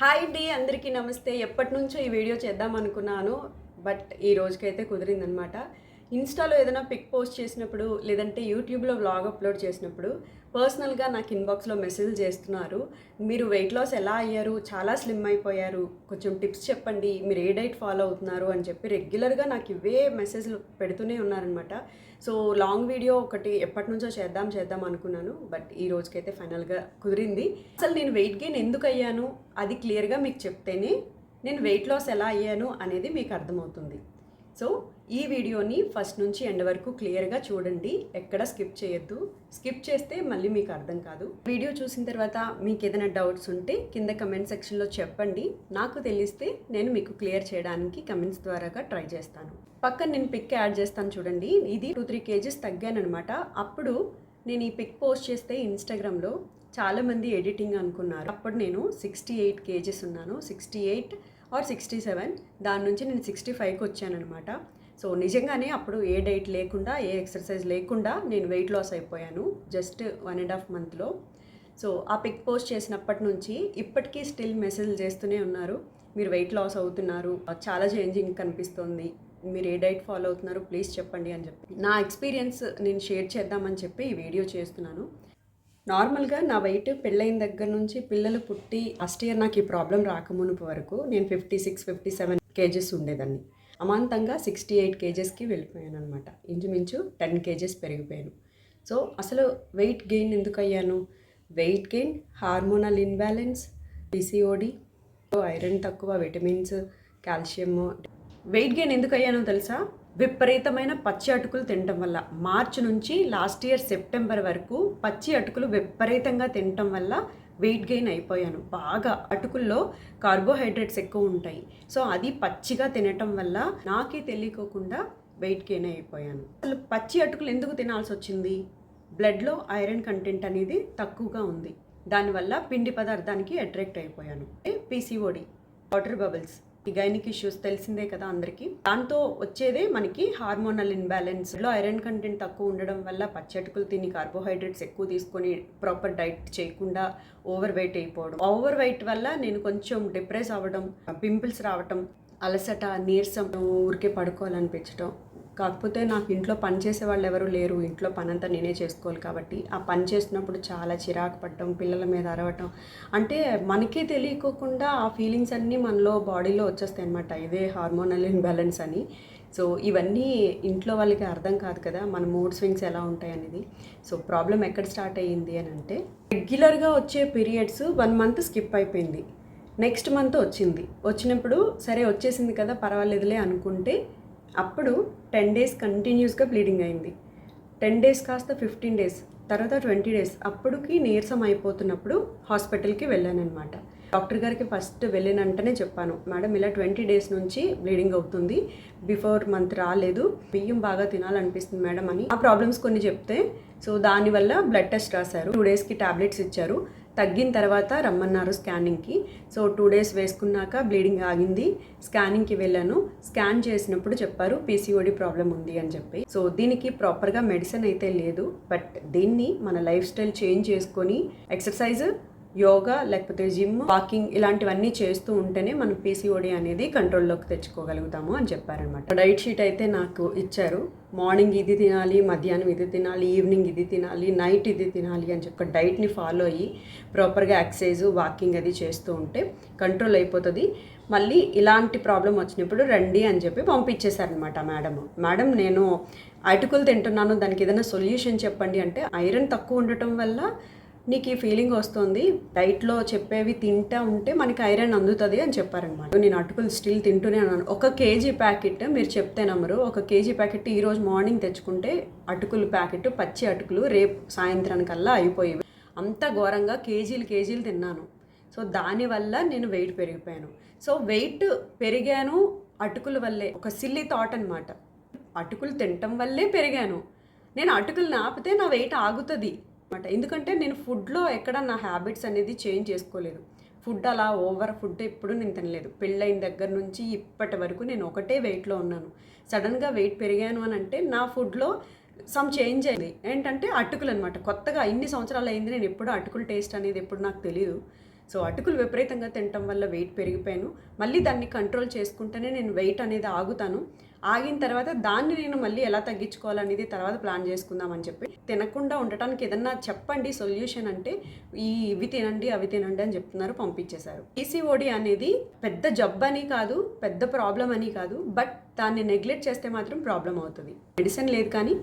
Hi అండి అందరికీ నమస్తే. ఎప్పటి నుంచో ఈ వీడియో చేద్దాం అనుకున్నాను బట్ ఈ రోజుకైతే కుదిరిందనమాట. ఇన్స్టాలో ఏదైనా పిక్ పోస్ట్ చేసినప్పుడు లేదంటే యూట్యూబ్లో వ్లాగ్ అప్లోడ్ చేసినప్పుడు పర్సనల్గా నాకు ఇన్బాక్స్లో మెసేజ్ చేస్తున్నారు. మీరు వెయిట్ లాస్ ఎలా అయ్యారు? చాలా స్లిమ్ అయిపోయారు. కొంచెం టిప్స్ చెప్పండి. మీరు ఏ డైట్ ఫాలో అవుతున్నారు? అని చెప్పి రెగ్యులర్గా నాకు ఇవే మెసేజ్లు పెడుతూనే ఉన్నారనమాట సో లాంగ్ వీడియో ఒకటి ఎప్పటి నుంచో చేద్దాం చేద్దాం అనుకున్నాను. బట్ ఈ రోజుకైతే ఫైనల్గా కుదిరింది. అసలు నేను వెయిట్ గెయిన్ ఎందుకు అయ్యాను? అది క్లియర్గా మీకు చెప్తేనే నేను వెయిట్ లాస్ ఎలా అయ్యాను అనేది మీకు అర్థమవుతుంది. సో ఈ వీడియోని ఫస్ట్ నుంచి ఎండ్ వరకు క్లియర్గా చూడండి. ఎక్కడ స్కిప్ చేయొద్దు. స్కిప్ చేస్తే మళ్ళీ మీకు అర్థం కాదు. వీడియో చూసిన తర్వాత మీకు ఏదైనా డౌట్స్ ఉంటే కింద కమెంట్ సెక్షన్లో చెప్పండి. నాకు తెలిస్తే నేను మీకు క్లియర్ చేయడానికి కమెంట్స్ ద్వారాగా ట్రై చేస్తాను. పక్కన నేను పిక్ యాడ్ చేస్తాను చూడండి. ఇది టూ త్రీ కేజీస్ తగ్గానమాట అప్పుడు నేను ఈ పిక్ పోస్ట్ చేస్తే ఇన్స్టాగ్రామ్లో చాలామంది ఎడిటింగ్ అనుకున్నారు. అప్పుడు నేను సిక్స్టీ ఎయిట్ కేజీస్ ఉన్నాను. Sixty eight or sixty seven దాని నుంచి నేను సిక్స్టీ ఫైవ్కి వచ్చానమాట సో నిజంగానే అప్పుడు ఏ డైట్ లేకుండా ఏ ఎక్సర్సైజ్ లేకుండా నేను వెయిట్ లాస్ అయిపోయాను జస్ట్ వన్ అండ్ హాఫ్ మంత్లో. సో ఆ పిక్ పోస్ట్ చేసినప్పటి నుంచి ఇప్పటికీ స్టిల్ మెసేజ్ చేస్తూనే ఉన్నారు. మీరు వెయిట్ లాస్ అవుతున్నారు. చాలా చేంజింగ్ కనిపిస్తుంది. మీరు ఏ డైట్ ఫాలో అవుతున్నారు ప్లీజ్ చెప్పండి అని చెప్పి. నా ఎక్స్పీరియన్స్ నేను షేర్ చేద్దామని చెప్పి ఈ వీడియో చేస్తున్నాను. నార్మల్గా నా వెయిట్ పెళ్ళైన దగ్గర నుంచి పిల్లలు పుట్టి ఫస్ట్ ఇయర్ నాకు ఈ ప్రాబ్లం రాకమునుపు వరకు నేను fifty six fifty seven kgs ఉండేదాన్ని. అమాంతంగా సిక్స్టీ ఎయిట్ కేజెస్కి వెళ్ళిపోయాను అనమాట ఇంచుమించు టెన్ కేజెస్ పెరిగిపోయాను. సో అసలు వెయిట్ గెయిన్ ఎందుకు అయ్యాను? Weight gain hormonal imbalance PCOD iron తక్కువ విటమిన్స్ కాల్షియము వెయిట్ గెయిన్ ఎందుకు అయ్యానో తెలుసా? విపరీతమైన పచ్చి అటుకులు తినటం వల్ల. మార్చి నుంచి లాస్ట్ ఇయర్ సెప్టెంబర్ వరకు పచ్చి అటుకులు విపరీతంగా తినటం వల్ల వెయిట్ గెయిన్ అయిపోయాను. బాగా అటుకుల్లో కార్బోహైడ్రేట్స్ ఎక్కువ ఉంటాయి. సో అది పచ్చిగా తినటం వల్ల నాకే తెలియకోకుండా వెయిట్ గెయిన్ అయిపోయాను. అసలు పచ్చి అటుకులు ఎందుకు తినాల్సి వచ్చింది? బ్లడ్లో ఐరన్ కంటెంట్ అనేది తక్కువగా ఉంది. దానివల్ల పిండి పదార్థానికి అట్రాక్ట్ అయిపోయాను. PCOD water bubbles. ఈ గైనిక్ ఇష్యూస్ తెలిసిందే కదా అందరికీ. దాంతో వచ్చేదే మనకి హార్మోనల్ ఇన్బ్యాలెన్స్లో ఐరన్ కంటెంట్ తక్కువ ఉండడం వల్ల పచ్చటుకులు తిని కార్బోహైడ్రేట్స్ ఎక్కువ తీసుకొని ప్రాపర్ డైట్ చేయకుండా ఓవర్ వెయిట్ అయిపోవడం. ఓవర్ వెయిట్ వల్ల నేను కొంచెం డిప్రెస్ అవ్వడం పింపుల్స్ రావటం అలసట నీరసం ఊరికే పడుకోవాలనిపించడం కాకపోతే నాకు ఇంట్లో పని చేసే వాళ్ళు ఎవరు లేరు. ఇంట్లో పని అంతా నేనే చేసుకోవాలి కాబట్టి ఆ పని చేసినప్పుడు చాలా చిరాకు పడటం పిల్లల మీద అరవటం. అంటే మనకే తెలియకోకుండా ఆ ఫీలింగ్స్ అన్నీ మనలో బాడీలో వచ్చేస్తాయి అనమాట ఇదే హార్మోనల్ ఇన్బ్యాలెన్స్ అని. సో ఇవన్నీ ఇంట్లో వాళ్ళకి అర్థం కాదు కదా మన మూడ్ స్వింగ్స్ ఎలా ఉంటాయి అనేది. సో ప్రాబ్లం ఎక్కడ స్టార్ట్ అయ్యింది అని అంటే రెగ్యులర్గా వచ్చే పీరియడ్స్ వన్ మంత్ స్కిప్ అయిపోయింది. నెక్స్ట్ మంత్ వచ్చింది. వచ్చినప్పుడు సరే వచ్చేసింది కదా పర్వాలేదులే అనుకుంటే అప్పుడు టెన్ డేస్ కంటిన్యూస్గా బ్లీడింగ్ అయింది. టెన్ డేస్ కాస్త ఫిఫ్టీన్ డేస్ తర్వాత ట్వంటీ డేస్ అప్పటికి నీరసం అయిపోతున్నప్పుడు హాస్పిటల్కి వెళ్ళాను అనమాట డాక్టర్ గారికి ఫస్ట్ వెళ్ళిన వెంటనే చెప్పాను మేడం ఇలా ట్వంటీ డేస్ నుంచి బ్లీడింగ్ అవుతుంది బిఫోర్ మంత్ రాలేదు బియ్యం బాగా తినాలనిపిస్తుంది మేడం అని. ఆ ప్రాబ్లమ్స్ కొన్ని చెప్తే సో దానివల్ల బ్లడ్ టెస్ట్ రాశారు. టూ డేస్కి టాబ్లెట్స్ ఇచ్చారు. తగ్గిన తర్వాత రమ్మన్నారు స్కానింగ్కి. సో టూ డేస్ వేసుకున్నాక బ్లీడింగ్ ఆగింది. స్కానింగ్కి వెళ్ళాను. స్కాన్ చేసినప్పుడు చెప్పారు పీసీఓడి ప్రాబ్లం ఉంది అని చెప్పి. సో దీనికి ప్రాపర్గా మెడిసిన్ అయితే లేదు. బట్ దీన్ని మన లైఫ్ స్టైల్ చేంజ్ చేసుకొని ఎక్సర్సైజ్ యోగా లేకపోతే జిమ్ వాకింగ్ ఇలాంటివన్నీ చేస్తూ ఉంటేనే మనం పీసీఓడి అనేది కంట్రోల్లోకి తెచ్చుకోగలుగుతాము అని చెప్పారనమాట డైట్ షీట్ అయితే నాకు ఇచ్చారు. మార్నింగ్ ఇది తినాలి మధ్యాహ్నం ఇది తినాలి ఈవినింగ్ ఇది తినాలి నైట్ ఇది తినాలి అని చెప్పి డైట్ని ఫాలో అయ్యి ప్రాపర్గా ఎక్సర్సైజ్ వాకింగ్ అది చేస్తూ ఉంటే కంట్రోల్ అయిపోతుంది. మళ్ళీ ఇలాంటి ప్రాబ్లం వచ్చినప్పుడు రండి అని చెప్పి పంపించేశారనమాట మేడం. మేడం నేను అటుకులు తింటున్నాను దానికి ఏదైనా సొల్యూషన్ చెప్పండి అంటే ఐరన్ తక్కువ ఉండటం వల్ల నీకు ఈ ఫీలింగ్ వస్తుంది. డైట్లో చెప్పేవి తింటా ఉంటే మనకి ఐరన్ అందుతుంది అని చెప్పారనమాట. నేను అటుకులు స్టిల్ తింటూనే ఉన్నాను. ఒక కేజీ ప్యాకెట్ మీరు చెప్తే నమ్మరు. ఒక కేజీ ప్యాకెట్ ఈరోజు మార్నింగ్ తెచ్చుకుంటే అటుకులు ప్యాకెట్ పచ్చి అటుకులు రేపు సాయంత్రానికల్లా అయిపోయేవి. అంత ఘోరంగా కేజీలు కేజీలు తిన్నాను. సో దానివల్ల నేను వెయిట్ పెరిగిపోయాను. సో వెయిట్ పెరిగాను అటుకుల వల్లే. ఒక సిల్లీ థాట్ అనమాట అటుకులు తినటం వల్లే పెరిగాను. నేను అటుకులు నాపితే నా వెయిట్ ఆగుతుంది. అనమాట ఎందుకంటే నేను ఫుడ్లో ఎక్కడ నా హ్యాబిట్స్ అనేది చేంజ్ చేసుకోలేదు. ఫుడ్ అలా ఓవర్ ఫుడ్ ఎప్పుడు నేను తినలేదు. పెళ్ళైన దగ్గర నుంచి ఇప్పటి వరకు నేను ఒకటే వెయిట్లో ఉన్నాను. సడన్గా వెయిట్ పెరిగాను అని అంటే నా ఫుడ్లో సమ్ చేంజ్ అయింది. ఏంటంటే అటుకులు అనమాట కొత్తగా ఇన్ని సంవత్సరాలు అయింది నేను ఎప్పుడు అటుకులు టేస్ట్ అనేది ఎప్పుడు నాకు తెలియదు సో అటుకులు విపరీతంగా తినటం వల్ల వెయిట్ పెరిగిపోయాను. మళ్ళీ దాన్ని కంట్రోల్ చేసుకుంటేనే నేను వెయిట్ అనేది ఆగుతాను. ఆగిన తర్వాత దాన్ని నేను మళ్ళీ ఎలా తగ్గించుకోవాలనేది తర్వాత ప్లాన్ చేసుకుందాం అని చెప్పి తినకుండా ఉండటానికి ఏదన్నా చెప్పండి సొల్యూషన్ అంటే ఈ ఇవి తినండి అవి తినండి అని చెప్తున్నారు పంపించేశారు. పీసీఓడి అనేది పెద్ద జబ్బు అని కాదు పెద్ద ప్రాబ్లం అని కాదు బట్ దాన్ని నెగ్లెక్ట్ చేస్తే మాత్రం ప్రాబ్లం అవుతుంది. మెడిసిన్ లేదు కానీ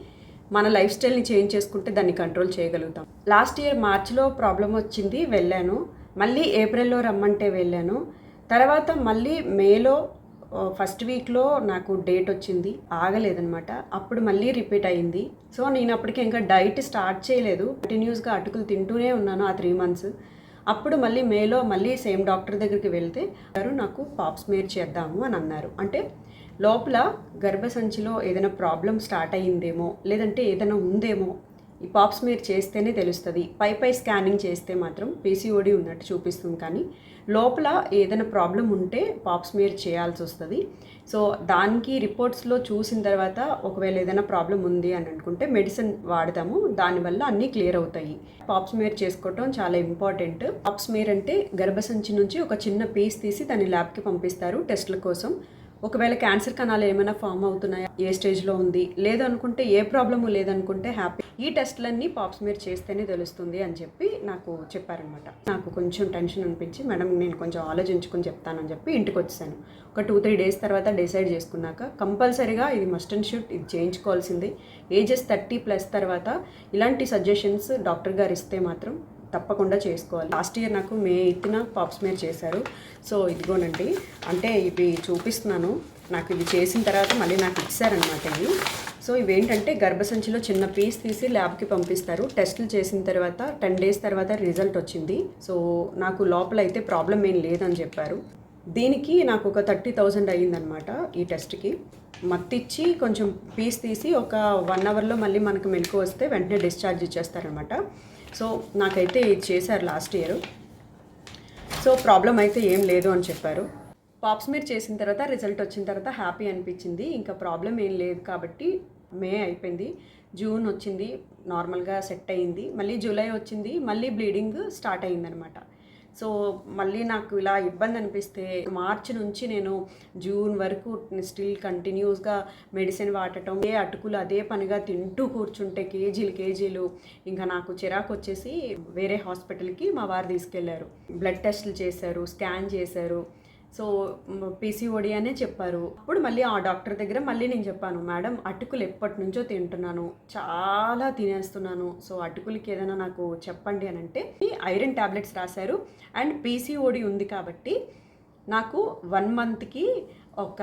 మన లైఫ్ స్టైల్ని చేంజ్ చేసుకుంటే దాన్ని కంట్రోల్ చేయగలుగుతాం. లాస్ట్ ఇయర్ మార్చిలో ప్రాబ్లం వచ్చింది వెళ్ళాను. మళ్ళీ ఏప్రిల్లో రమ్మంటే వెళ్ళాను. తర్వాత మళ్ళీ మేలో ఫస్ట్ వీక్లో నాకు డేట్ వచ్చింది ఆగలేదనమాట అప్పుడు మళ్ళీ రిపీట్ అయింది. సో నేను అప్పటికి ఇంకా డైట్ స్టార్ట్ చేయలేదు. కంటిన్యూస్గా అటుకులు తింటూనే ఉన్నాను ఆ త్రీ మంత్స్ అప్పుడు మళ్ళీ మేలో మళ్ళీ సేమ్ డాక్టర్ దగ్గరికి వెళ్తే "గారు, నాకు పాప్ స్మేర్ చేద్దాము అని అన్నారు. అంటే లోపల గర్భసంచిలో ఏదైనా ప్రాబ్లం స్టార్ట్ అయ్యిందేమో లేదంటే ఏదైనా ఉందేమో ఈ పాప్ స్మేర్ చేస్తేనే తెలుస్తుంది. పై పై స్కానింగ్ చేస్తే మాత్రం పీసీఓడి ఉన్నట్టు చూపిస్తుంది కానీ లోపల ఏదైనా ప్రాబ్లం ఉంటే పాప్స్మేర్ చేయాల్సి వస్తుంది. సో దానికి రిపోర్ట్స్లో చూసిన తర్వాత ఒకవేళ ఏదైనా ప్రాబ్లం ఉంది అని అనుకుంటే మెడిసిన్ వాడతాము. దానివల్ల అన్నీ క్లియర్ అవుతాయి. పాప్స్మేర్ చేసుకోవటం చాలా ఇంపార్టెంట్. పాప్స్మేర్ అంటే గర్భసంచి నుంచి ఒక చిన్న పీస్ తీసి దాన్ని ల్యాబ్కి పంపిస్తారు టెస్ట్ల కోసం. ఒకవేళ క్యాన్సర్ కణాలు ఏమైనా ఫామ్ అవుతున్నాయా? ఏ స్టేజ్లో ఉంది? లేదనుకుంటే ఏ ప్రాబ్లము లేదనుకుంటే హ్యాపీ. ఈ టెస్ట్లన్నీ పాప్స్ మీరు చేస్తేనే తెలుస్తుంది అని చెప్పి నాకు చెప్పారనమాట నాకు కొంచెం టెన్షన్ అనిపించి మేడం నేను కొంచెం ఆలోచించుకుని చెప్తానని చెప్పి ఇంటికి వచ్చాను. ఒక టూ త్రీ డేస్ తర్వాత డిసైడ్ చేసుకున్నాక కంపల్సరీగా ఇది మస్ట్ అండ్ షూట్ ఇది చేయించుకోవాల్సింది. ఏజెస్ థర్టీ ప్లస్ తర్వాత ఇలాంటి సజెషన్స్ డాక్టర్ గారు ఇస్తే మాత్రం తప్పకుండా చేసుకోవాలి. లాస్ట్ ఇయర్ నాకు మే ఎయిత్న పాప్స్ చేశారు. సో ఇదిగోనండి అంటే ఇవి చూపిస్తున్నాను. నాకు ఇది చేసిన తర్వాత మళ్ళీ నాకు ఇచ్చారనమాట ఇవి. సో ఇవేంటంటే గర్భసంచిలో చిన్న పీస్ తీసి ల్యాబ్కి పంపిస్తారు. టెస్టులు చేసిన తర్వాత టెన్ డేస్ తర్వాత రిజల్ట్ వచ్చింది. సో నాకు లోపల అయితే ప్రాబ్లం ఏం లేదని చెప్పారు. దీనికి నాకు ఒక థర్టీ థౌజండ్ అయ్యిందనమాట ఈ టెస్ట్కి. మత్తిచ్చి కొంచెం పీస్ తీసి ఒక వన్ అవర్లో మళ్ళీ మనకు మెలకు వస్తే వెంటనే డిశ్చార్జ్ ఇచ్చేస్తారనమాట సో నాకైతే ఇది చేశారు లాస్ట్ ఇయర్. సో ప్రాబ్లం అయితే ఏం లేదు అని చెప్పారు. పాప్స్ మీరు చేసిన తర్వాత రిజల్ట్ వచ్చిన తర్వాత హ్యాపీ అనిపించింది. ఇంకా ప్రాబ్లం ఏం లేదు కాబట్టి మే అయిపోయింది. జూన్ వచ్చింది నార్మల్గా సెట్ అయ్యింది మళ్ళీ జూలై వచ్చింది. మళ్ళీ బ్లీడింగ్ స్టార్ట్ అయిందనమాట. సో మళ్ళీ నాకు ఇలా ఇబ్బంది అనిపిస్తే మార్చి నుంచి నేను జూన్ వరకు స్టిల్ కంటిన్యూస్గా మెడిసిన్ వాడటం ఏ అటుకులు అదే పనిగా తింటూ కూర్చుంటే కేజీలు కేజీలు. ఇంకా నాకు చిరాకు వచ్చేసి వేరే హాస్పిటల్కి మా వారు తీసుకెళ్ళారు. బ్లడ్ టెస్టులు చేశారు స్కాన్ చేశారు. సో పీసీఓడి అనే చెప్పారు. అప్పుడు మళ్ళీ ఆ డాక్టర్ దగ్గర మళ్ళీ నేను చెప్పాను మేడం అటుకులు ఎప్పటి నుంచో తింటున్నాను చాలా తినేస్తున్నాను. సో అటుకులకి ఏదైనా నాకు చెప్పండి అని అంటే ఐరన్ ట్యాబ్లెట్స్ రాశారు అండ్ పీసీఓడి ఉంది కాబట్టి నాకు వన్ మంత్కి ఒక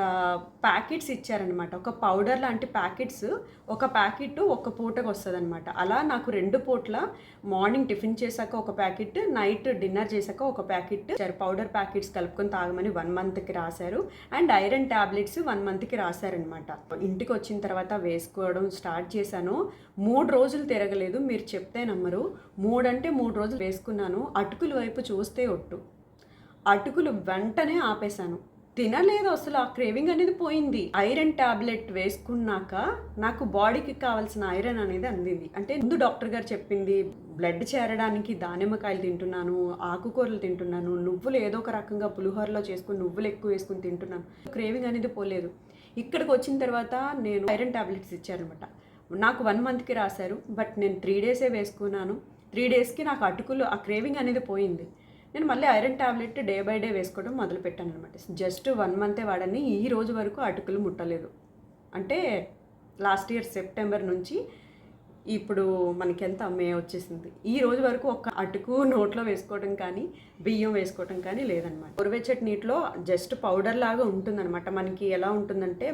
ప్యాకెట్స్ ఇచ్చారనమాట ఒక పౌడర్ లాంటి ప్యాకెట్స్ ఒక ప్యాకెట్ ఒక పూటకు వస్తుంది అనమాట అలా నాకు రెండు పూట్ల మార్నింగ్ టిఫిన్ చేశాక ఒక ప్యాకెట్ నైట్ డిన్నర్ చేశాక ఒక ప్యాకెట్ పౌడర్ ప్యాకెట్స్ కలుపుకొని తాగమని వన్ మంత్కి రాశారు. అండ్ ఐరన్ ట్యాబ్లెట్స్ వన్ మంత్కి రాశారనమాట ఇంటికి వచ్చిన తర్వాత వేసుకోవడం స్టార్ట్ చేశాను. మూడు రోజులు తిరగలేదు మీరు చెప్తే నమ్మరు. మూడంటే మూడు రోజులు వేసుకున్నాను. అటుకుల వైపు చూస్తే ఒట్టు. అటుకులు వెంటనే ఆపేశాను. తినలేదు అసలు. ఆ క్రేవింగ్ అనేది పోయింది. ఐరన్ టాబ్లెట్ వేసుకున్నాక నాకు బాడీకి కావాల్సిన ఐరన్ అనేది అందింది. అంటే ముందు డాక్టర్ గారు చెప్పింది బ్లడ్ చేరడానికి దానిమ్మకాయలు తింటున్నాను ఆకుకూరలు తింటున్నాను నువ్వులు ఏదో ఒక రకంగా పులిహోరలో చేసుకుని నువ్వులు ఎక్కువ వేసుకుని తింటున్నాను. క్రేవింగ్ అనేది పోలేదు. ఇక్కడికి వచ్చిన తర్వాత నేను ఐరన్ టాబ్లెట్స్ ఇచ్చారనమాట. నాకు వన్ మంత్కి రాశారు బట్ నేను త్రీ డేసే వేసుకున్నాను. త్రీ డేస్కి నాకు అటుకులు ఆ క్రేవింగ్ అనేది పోయింది. నేను మళ్ళీ iron tablet day by day వేసుకోవడం మొదలు పెట్టాను అనమాట జస్ట్ వన్ మంతే వాడని ఈ రోజు వరకు అటుకులు ముట్టలేదు. అంటే లాస్ట్ ఇయర్ సెప్టెంబర్ నుంచి ఇప్పుడు మనకి ఎంత మే వచ్చేసింది. ఈ రోజు వరకు ఒక అటుకు నోట్లో వేసుకోవడం కానీ బియ్యం వేసుకోవడం కానీ లేదనమాట ఉరవెచ్చటి నీటిలో జస్ట్ పౌడర్ లాగా ఉంటుందన్నమాట. మనకి ఎలా ఉంటుందంటే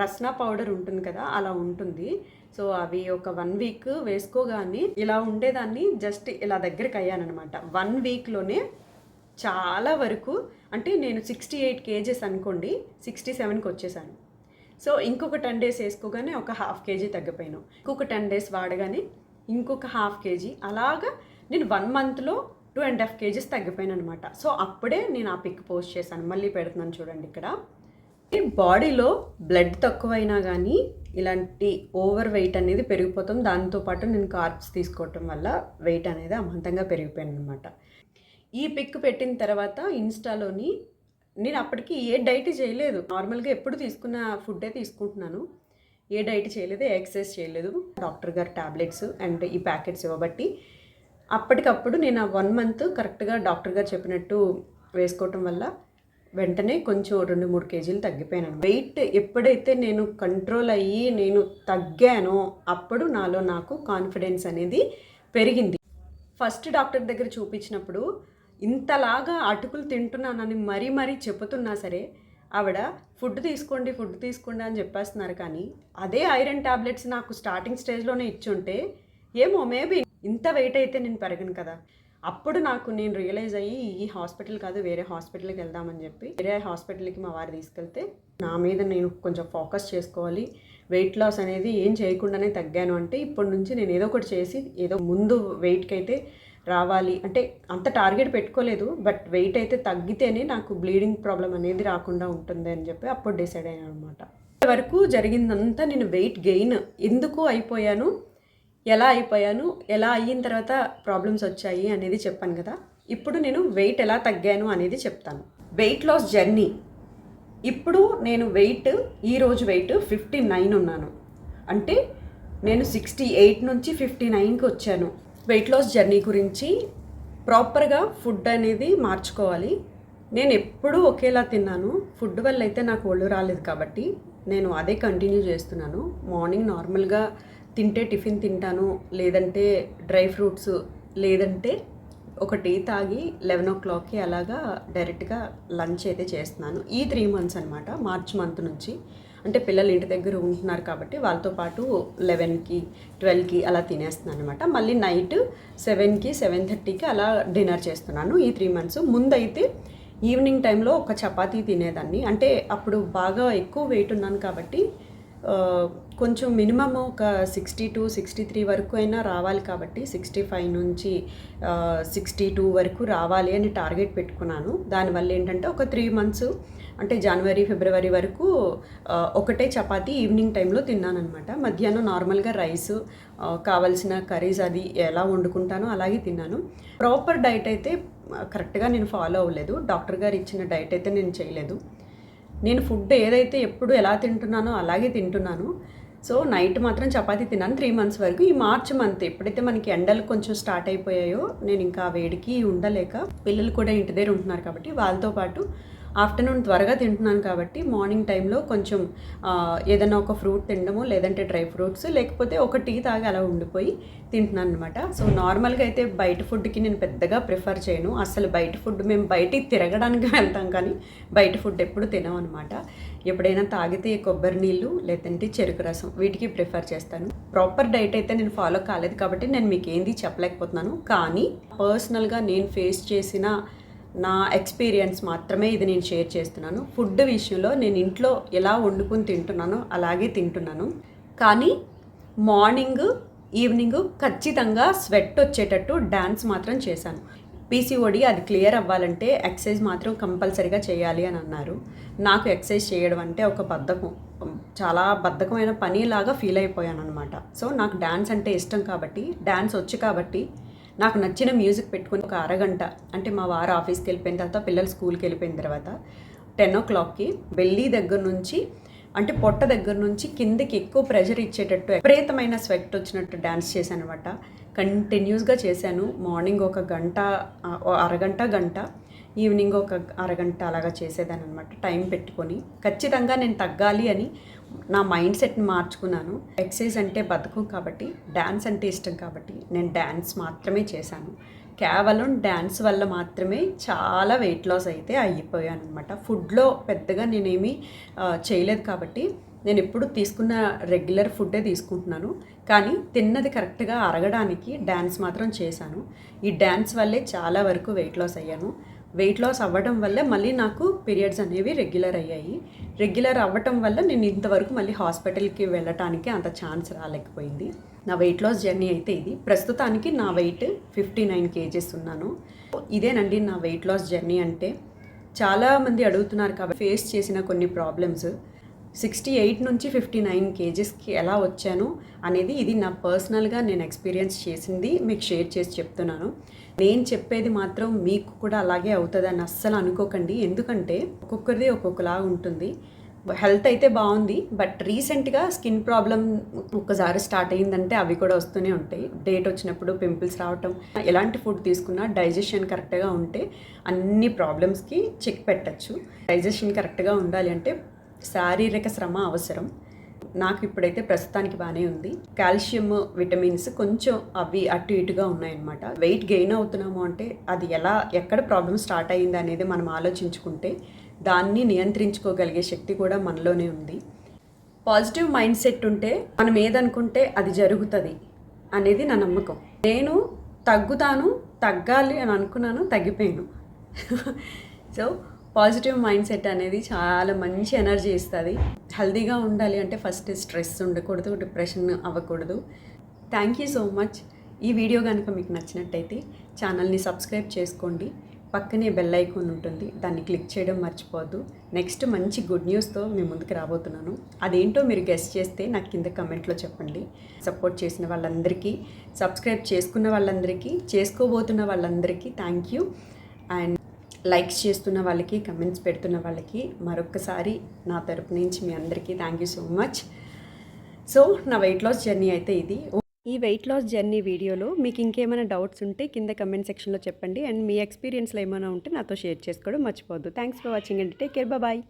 రస్నా పౌడర్ ఉంటుంది కదా అలా ఉంటుంది. సో అవి ఒక వన్ వీక్ వేసుకోగానే ఇలా ఉండేదాన్ని జస్ట్ ఇలా దగ్గరికి అయ్యానమాట వన్ వీక్లోనే చాలా వరకు అంటే నేను సిక్స్టీ ఎయిట్ కేజెస్ అనుకోండి సిక్స్టీ సెవెన్కి వచ్చేసాను. సో ఇంకొక టెన్ డేస్ వేసుకోగానే ఒక హాఫ్ కేజీ తగ్గిపోయాను. ఇంకొక టెన్ డేస్ వాడగానే ఇంకొక హాఫ్ కేజీ. అలాగా నేను వన్ మంత్లో టూ అండ్ హాఫ్ కేజీస్ తగ్గిపోయాను అనమాట సో అప్పుడే నేను ఆ పిక్ పోస్ట్ చేశాను. మళ్ళీ పెడుతున్నాను చూడండి ఇక్కడ. ఈ బాడీలో బ్లడ్ తక్కువైనా కానీ ఇలాంటి ఓవర్ వెయిట్ అనేది పెరిగిపోతాం. దాంతోపాటు నేను కార్బ్స్ తీసుకోవటం వల్ల వెయిట్ అనేది అమంతంగా పెరిగిపోయాను అనమాట ఈ పిక్ పెట్టిన తర్వాత ఇన్స్టాలోని నేను అప్పటికి ఏ డైట్ చేయలేదు. నార్మల్గా ఎప్పుడు తీసుకున్న ఫుడ్డే తీసుకుంటున్నాను. ఏ డైట్ చేయలేదు ఎక్సర్సైజ్ చేయలేదు. డాక్టర్ గారు టాబ్లెట్స్ అండ్ ఈ ప్యాకెట్స్ ఇవ్వబట్టి అప్పటికప్పుడు నేను ఆ వన్ మంత్ కరెక్ట్గా డాక్టర్ గారు చెప్పినట్టు వేసుకోవటం వల్ల వెంటనే కొంచెం రెండు మూడు కేజీలు తగ్గిపోయాను. వెయిట్ ఎప్పుడైతే నేను కంట్రోల్ అయ్యి నేను తగ్గానో అప్పుడు నాలో నాకు కాన్ఫిడెన్స్ అనేది పెరిగింది. ఫస్ట్ డాక్టర్ దగ్గర చూపించినప్పుడు ఇంతలాగా అటుకులు తింటున్నానని మరీ మరీ చెబుతున్నా సరే ఆవిడ ఫుడ్ తీసుకోండి ఫుడ్ తీసుకోండి అని చెప్పేస్తున్నారు. కానీ అదే ఐరన్ టాబ్లెట్స్ నాకు స్టార్టింగ్ స్టేజ్లోనే ఇచ్చుంటే ఏమో మేబీ ఇంత వెయిట్ అయితే నేను పెరగను కదా. అప్పుడు నాకు నేను రియలైజ్ అయ్యి ఈ హాస్పిటల్ కాదు వేరే హాస్పిటల్కి వెళ్దామని చెప్పి వేరే హాస్పిటల్కి మా వారు తీసుకెళ్తే నా మీద నేను కొంచెం ఫోకస్ చేసుకోవాలి. వెయిట్ లాస్ అనేది ఏం చేయకుండానే తగ్గాను అంటే ఇప్పటి నుంచి నేను ఏదో ఒకటి చేసి ఏదో ముందు వెయిట్కి అయితే రావాలి. అంటే అంత టార్గెట్ పెట్టుకోలేదు. బట్ వెయిట్ అయితే తగ్గితేనే నాకు బ్లీడింగ్ ప్రాబ్లం అనేది రాకుండా ఉంటుంది అని చెప్పి అప్పుడు డిసైడ్ అయ్యాను అనమాట వరకు జరిగిందంతా నేను వెయిట్ గెయిన్. ఎందుకు అయిపోయాను? ఎలా అయిపోయాను? ఎలా అయిన తర్వాత ప్రాబ్లమ్స్ వచ్చాయి అనేది చెప్పాను కదా. ఇప్పుడు నేను వెయిట్ ఎలా తగ్గాను అనేది చెప్తాను. Weight loss journey. ఇప్పుడు నేను వెయిట్ ఈరోజు వెయిట్ ఫిఫ్టీ నైన్ ఉన్నాను. అంటే నేను సిక్స్టీ ఎయిట్ నుంచి ఫిఫ్టీ నైన్కి వచ్చాను. వెయిట్ లాస్ జర్నీ గురించి ప్రాపర్గా ఫుడ్ అనేది మార్చుకోవాలి. నేను ఎప్పుడూ ఒకేలా తిన్నాను. ఫుడ్ వల్ల అయితే నాకు ఒళ్ళు రాలేదు కాబట్టి నేను అదే కంటిన్యూ చేస్తున్నాను. మార్నింగ్ నార్మల్గా తింటే టిఫిన్ తింటాను. లేదంటే డ్రై ఫ్రూట్స్ లేదంటే ఒక టీ తాగి లెవెన్ ఓ క్లాక్కి అలాగా డైరెక్ట్గా లంచ్ అయితే చేస్తున్నాను. ఈ త్రీ మంత్స్ అనమాట మార్చ్ మంత్ నుంచి అంటే పిల్లలు ఇంటి దగ్గర ఉంటున్నారు కాబట్టి వాళ్ళతో పాటు లెవెన్కి ట్వెల్వ్కి అలా తినేస్తున్నాను అనమాట మళ్ళీ నైట్ సెవెన్కి సెవెన్ థర్టీకి అలా డిన్నర్ చేస్తున్నాను. ఈ త్రీ మంత్స్ ముందైతే ఈవినింగ్ టైంలో ఒక చపాతీ తినేదాన్ని. అంటే అప్పుడు బాగా ఎక్కువ వెయిట్ ఉన్నాను కాబట్టి కొంచెం మినిమమ్ ఒక సిక్స్టీ టు సిక్స్టీ త్రీ వరకు అయినా రావాలి కాబట్టి సిక్స్టీ ఫైవ్ నుంచి సిక్స్టీ టూ వరకు రావాలి అని టార్గెట్ పెట్టుకున్నాను. దానివల్ల ఏంటంటే ఒక త్రీ మంత్స్ అంటే జనవరి ఫిబ్రవరి వరకు ఒకటే చపాతీ ఈవినింగ్ టైంలో తిన్నాను అనమాట మధ్యాహ్నం నార్మల్గా రైస్ కావాల్సిన కర్రీస్ అది ఎలా వండుకుంటానో అలాగే తిన్నాను. ప్రాపర్ డైట్ అయితే కరెక్ట్గా నేను ఫాలో అవ్వలేదు. డాక్టర్ గారు ఇచ్చిన డైట్ అయితే నేను చేయలేదు. నేను ఫుడ్ ఏదైతే ఎప్పుడు ఎలా తింటున్నానో అలాగే తింటున్నాను. సో నైట్ మాత్రం చపాతీ తిన్నాను. త్రీ మంత్స్ వరకు. ఈ మార్చ్ మంత్ ఎప్పుడైతే మనకి ఎండలు కొంచెం స్టార్ట్ అయిపోయాయో నేను ఇంకా వేడికి ఉండలేక పిల్లలు కూడా ఇంటి దగ్గర ఉంటున్నారు కాబట్టి వాళ్ళతో పాటు ఆఫ్టర్నూన్ త్వరగా తింటున్నాను కాబట్టి మార్నింగ్ టైంలో కొంచెం ఏదైనా ఒక ఫ్రూట్ తినడము లేదంటే డ్రై ఫ్రూట్స్ లేకపోతే ఒక టీ తాగి అలా ఉండిపోయి తింటున్నాను అనమాట సో నార్మల్గా అయితే బయట ఫుడ్కి నేను పెద్దగా ప్రిఫర్ చేయను. అసలు బయట ఫుడ్ మేము బయటికి తిరగడానికి వెళ్తాం కానీ బయట ఫుడ్ ఎప్పుడు తినాం అనమాట ఎప్పుడైనా తాగితే కొబ్బరి నీళ్ళు లేదంటే చెరుకు రసం వీటికి ప్రిఫర్ చేస్తాను. ప్రాపర్ డైట్ అయితే నేను ఫాలో కాలేదు కాబట్టి నేను మీకు ఏంది చెప్పలేకపోతున్నాను. కానీ పర్సనల్గా నేను ఫేస్ చేసిన నా ఎక్స్పీరియన్స్ మాత్రమే ఇది నేను షేర్ చేస్తున్నాను. ఫుడ్ విషయంలో నేను ఇంట్లో ఎలా వండుకుని తింటున్నానో అలాగే తింటున్నాను. కానీ మార్నింగ్ ఈవినింగ్ ఖచ్చితంగా స్వెట్ వచ్చేటట్టు డ్యాన్స్ మాత్రం చేశాను. పీసీఓడి అది క్లియర్ అవ్వాలంటే ఎక్సర్సైజ్ మాత్రం కంపల్సరీగా చేయాలి అని అన్నారు. నాకు ఎక్సర్సైజ్ చేయడం అంటే ఒక బద్ధకం. చాలా బద్ధకమైన పనిలాగా ఫీల్ అయిపోయాను అనమాట సో నాకు డ్యాన్స్ అంటే ఇష్టం కాబట్టి డ్యాన్స్ వచ్చు కాబట్టి నాకు నచ్చిన మ్యూజిక్ పెట్టుకుని ఒక అరగంట అంటే మా వారు ఆఫీస్కి వెళ్ళిపోయిన తర్వాత పిల్లలు స్కూల్కి వెళ్ళిపోయిన తర్వాత టెన్ ఓ క్లాక్కి బెల్లీ దగ్గర నుంచి అంటే పొట్ట దగ్గర నుంచి కిందకి ఎక్కువ ప్రెషర్ ఇచ్చేటట్టు విపరీతమైన స్వెట్ వచ్చినట్టు డ్యాన్స్ చేశాను అనమాట కంటిన్యూస్గా చేశాను. మార్నింగ్ ఒక గంట అరగంట గంట ఈవినింగ్ ఒక అరగంట అలాగా చేసేదాన్ని అనమాట టైం పెట్టుకొని. ఖచ్చితంగా నేను తగ్గాలి అని నా మైండ్ సెట్ని మార్చుకున్నాను. ఎక్సర్సైజ్ అంటే బతుకం కాబట్టి డ్యాన్స్ అంటే ఇష్టం కాబట్టి నేను డ్యాన్స్ మాత్రమే చేశాను. కేవలం డ్యాన్స్ వల్ల మాత్రమే చాలా వెయిట్ లాస్ అయితే అయిపోయాను అనమాట ఫుడ్లో పెద్దగా నేనేమి చేయలేదు కాబట్టి నేను ఎప్పుడు తీసుకున్న రెగ్యులర్ ఫుడ్డే తీసుకుంటున్నాను. కానీ తిన్నది కరెక్ట్గా అరగడానికి డ్యాన్స్ మాత్రం చేశాను. ఈ డ్యాన్స్ వల్లే చాలా వరకు వెయిట్ లాస్ అయ్యాను. వెయిట్ లాస్ అవ్వడం వల్ల మళ్ళీ నాకు పీరియడ్స్ అనేవి రెగ్యులర్ అయ్యాయి. రెగ్యులర్ అవ్వటం వల్ల నేను ఇంతవరకు మళ్ళీ హాస్పిటల్కి వెళ్ళటానికి అంత ఛాన్స్ రాలేకపోయింది. నా వెయిట్ లాస్ జర్నీ అయితే ఇది. ప్రస్తుతానికి నా వెయిట్ ఫిఫ్టీ నైన్ కేజెస్ ఉన్నాను. ఇదేనండి నా వెయిట్ లాస్ జర్నీ అంటే. చాలామంది అడుగుతున్నారు కాబట్టి ఫేస్ చేసిన కొన్ని ప్రాబ్లమ్స్. సిక్స్టీ ఎయిట్ నుంచి ఫిఫ్టీ నైన్ కేజెస్కి ఎలా వచ్చాను అనేది ఇది నా పర్సనల్గా నేను ఎక్స్పీరియన్స్ చేసింది మీకు షేర్ చేసి చెప్తున్నాను. నేను చెప్పేది మాత్రం మీకు కూడా అలాగే అవుతుందని అస్సలు అనుకోకండి. ఎందుకంటే ఒక్కొక్కరిది ఒక్కొక్కలాగా ఉంటుంది. హెల్త్ అయితే బాగుంది. బట్ రీసెంట్గా స్కిన్ ప్రాబ్లం ఒక్కసారి స్టార్ట్ అయ్యిందంటే అవి కూడా వస్తూనే ఉంటాయి. డేట్ వచ్చినప్పుడు పింపుల్స్ రావటం ఎలాంటి ఫుడ్ తీసుకున్నా డైజెషన్ కరెక్ట్గా ఉంటే అన్ని ప్రాబ్లమ్స్కి చెక్ పెట్టచ్చు. డైజెషన్ కరెక్ట్గా ఉండాలి అంటే శారీరక శ్రమ అవసరం. నాకు ఇప్పుడైతే ప్రస్తుతానికి బాగానే ఉంది. కాల్షియం విటమిన్స్ కొంచెం అవి అటు ఇటుగా ఉన్నాయన్నమాట. వెయిట్ గెయిన్ అవుతున్నాము అంటే అది ఎలా ఎక్కడ ప్రాబ్లమ్ స్టార్ట్ అయ్యింది అనేది మనం ఆలోచించుకుంటే దాన్ని నియంత్రించుకోగలిగే శక్తి కూడా మనలోనే ఉంది. పాజిటివ్ మైండ్ సెట్ ఉంటే మనం ఏదనుకుంటే అది జరుగుతుంది అనేది నా నమ్మకం. నేను తగ్గుతాను తగ్గాలి అని అనుకున్నాను తగ్గిపోయాను. సో పాజిటివ్ మైండ్ సెట్ అనేది చాలా మంచి ఎనర్జీ ఇస్తుంది. హెల్దీగా ఉండాలి అంటే ఫస్ట్ స్ట్రెస్ ఉండకూడదు డిప్రెషన్ అవ్వకూడదు. Thank you so much. ఈ వీడియో కనుక మీకు నచ్చినట్టయితే ఛానల్ని సబ్స్క్రైబ్ చేసుకోండి. పక్కనే బెల్ ఐకాన్ ఉంటుంది. దాన్ని క్లిక్ చేయడం మర్చిపోవద్దు. నెక్స్ట్ మంచి గుడ్ న్యూస్తో మీ ముందుకు రాబోతున్నాను. అదేంటో మీరు గెస్ట్ చేస్తే నాకు కింద కమెంట్లో చెప్పండి. సపోర్ట్ చేసిన వాళ్ళందరికీ సబ్స్క్రైబ్ చేసుకున్న వాళ్ళందరికీ చేసుకోబోతున్న వాళ్ళందరికీ థ్యాంక్ యూ. అండ్ లైక్స్ చేస్తున్న వాళ్ళకి కమెంట్స్ పెడుతున్న వాళ్ళకి మరొకసారి నా తరపు నుంచి మీ అందరికీ thank you so much so నా వెయిట్ లాస్ జర్నీ అయితే ఇది. ఈ వెయిట్ లాస్ జర్నీ వీడియోలో మీకు ఇంకేమైనా డౌట్స్ ఉంటే కింద కమెంట్ సెక్షన్లో చెప్పండి. అండ్ మీ ఎక్స్పీరియన్స్లో ఏమైనా ఉంటే నాతో షేర్ చేసుకోవడం మర్చిపోవద్దు. Thanks for watching and take care bye